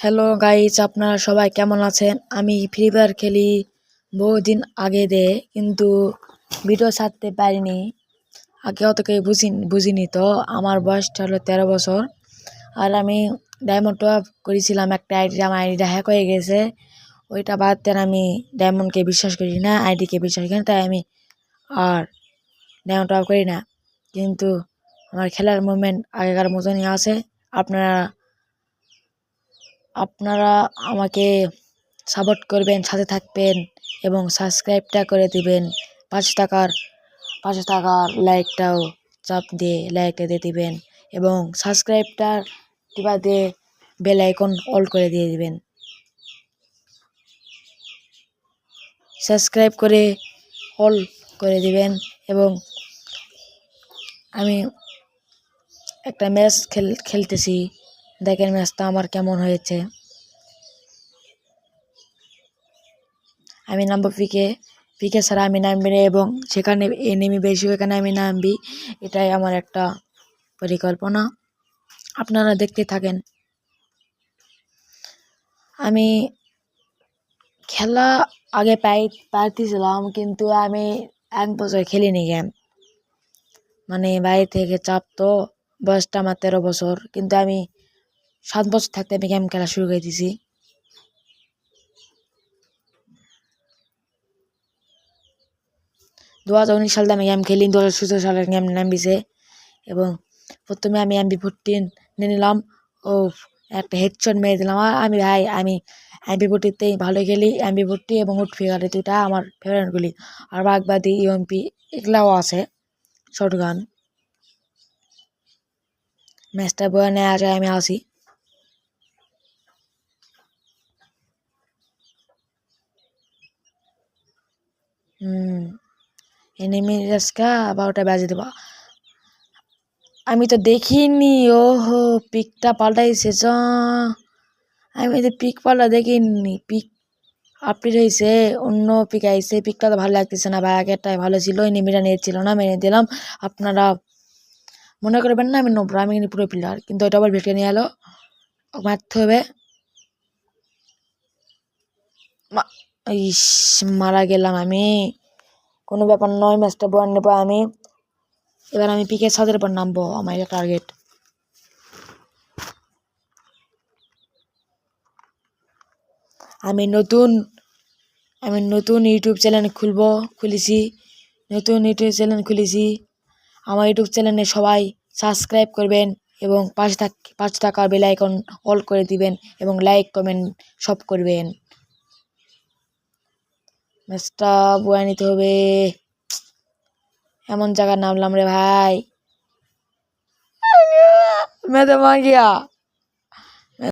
Hello guys আপনারা সবাই কেমন আছেন? আমি ফ্রি ফায়ার খেলি বহুদিন আগে দে, কিন্তু ভিডিও ছাড়তে পারিনি। আগে অত কেউ বুঝি বুঝিনি তো, আমার বয়সটা হলো তেরো বছর। আর আমি ডায়মন্ড টপ করেছিলাম, একটা আইডি আমার আইডিটা হ্যাক হয়ে গেছে। ওইটা বাদ দেন, আমি ডায়মন্ডকে বিশ্বাস করি না আইডিকে বিশ্বাস করি না, তাই আমি আর ডায়মন্ড টপ করি না। কিন্তু আমার খেলার মুভমেন্ট আগেকার মতনই আছে। আপনারা আপনারা আমাকে সাপোর্ট করবেন, সাথে থাকবেন এবং সাবস্ক্রাইবটা করে দিবেন। পাঁচ টাকার পাঁচ টাকার লাইকটাও চাপ দিয়ে লাইকটা দিয়ে দিবেন এবং সাবস্ক্রাইবটা টিপা দিয়ে বেল আইকন অল করে দিয়ে দিবেন। সাবস্ক্রাইব করে অল করে দিবেন এবং আমি একটা ম্যাচ খেল, খেলতেছি। দেখেন ম্যাচটা আমার কেমন হয়েছে। আমি নামবো পিকে পিকে ছাড়া আমি নামবি না এবং সেখানে এনিমি বেশি এখানে আমি নামবি, এটাই আমার একটা পরিকল্পনা। আপনারা দেখতে থাকেন। আমি খেলা আগে পাই পারতেছিলাম কিন্তু আমি এক বছর খেলিনি গেম মানে বাইরে থেকে চাপ তো বয়সটা আমার তেরো বছর, কিন্তু আমি সাত বছর থাকতে আমি গেম খেলা শুরু করে দিয়েছি দু হাজার উনিশ সালে আমি গেম খেলি, দু হাজার সতেরো সালের গেম নামিছে এবং প্রথমে আমি এমবি ফোরটিন নিয়ে নিলাম ও একটা হেডশট মেরে দিলাম। আর আমি ভাই, আমি এমবি ফোরটিতেই ভালো খেলি এমবি ফোরটি এবং উঠ ফিগার দুইটা আমার ফেভারিটগুলি আর বাগবাদি ইউএমপি এগুলাও আছে শর্ট গান ম্যাচটা বয়ে নেওয়া যায়, আমি আসি। হুম। এনিমি রেস্কা বারোটা বাজে দেবো। আমি তো দেখিনি ও হো পিকটা পাল্টাইছে, চ। আমি তো পিক পাল্টা দেখিনি, পিক আপডেট হয়েছে অন্য পিক আইছে, পিকটা তো ভালো লাগতেছে না, ভাই আগেরটাই ভালো ছিল এনিমিটা নিয়েছিল না মেনে দিলাম। আপনারা মনে করবেন না, আমি নব্র, আমি পুরো প্লেয়ার কিন্তু ওইটা আবার ভেটে নিয়ে এলো। মারতে হবে। ইস, মারা গেলাম আমি। কোনো ব্যাপার নয় ম্যাচটা বয়ান নেব আমি। এবার আমি পিকে ছাদের পর নামবো, আমার টার্গেট আমি নতুন আমি নতুন ইউটিউব চ্যানেল খুলবো, খুলেছি। নতুন ইউটিউব চ্যানেল খুলেছি। আমার ইউটিউব চ্যানেলে সবাই সাবস্ক্রাইব করবেন এবং পাঁচ টাক পাঁচ টাকার বেল আইকন অল করে দিবেন এবং লাইক কমেন্ট সব করবেন। ম্যাচটা বয়ে নিতে হবে। এমন জায়গায় নামলাম রে ভাই। ম্যাচে মা গিয়া।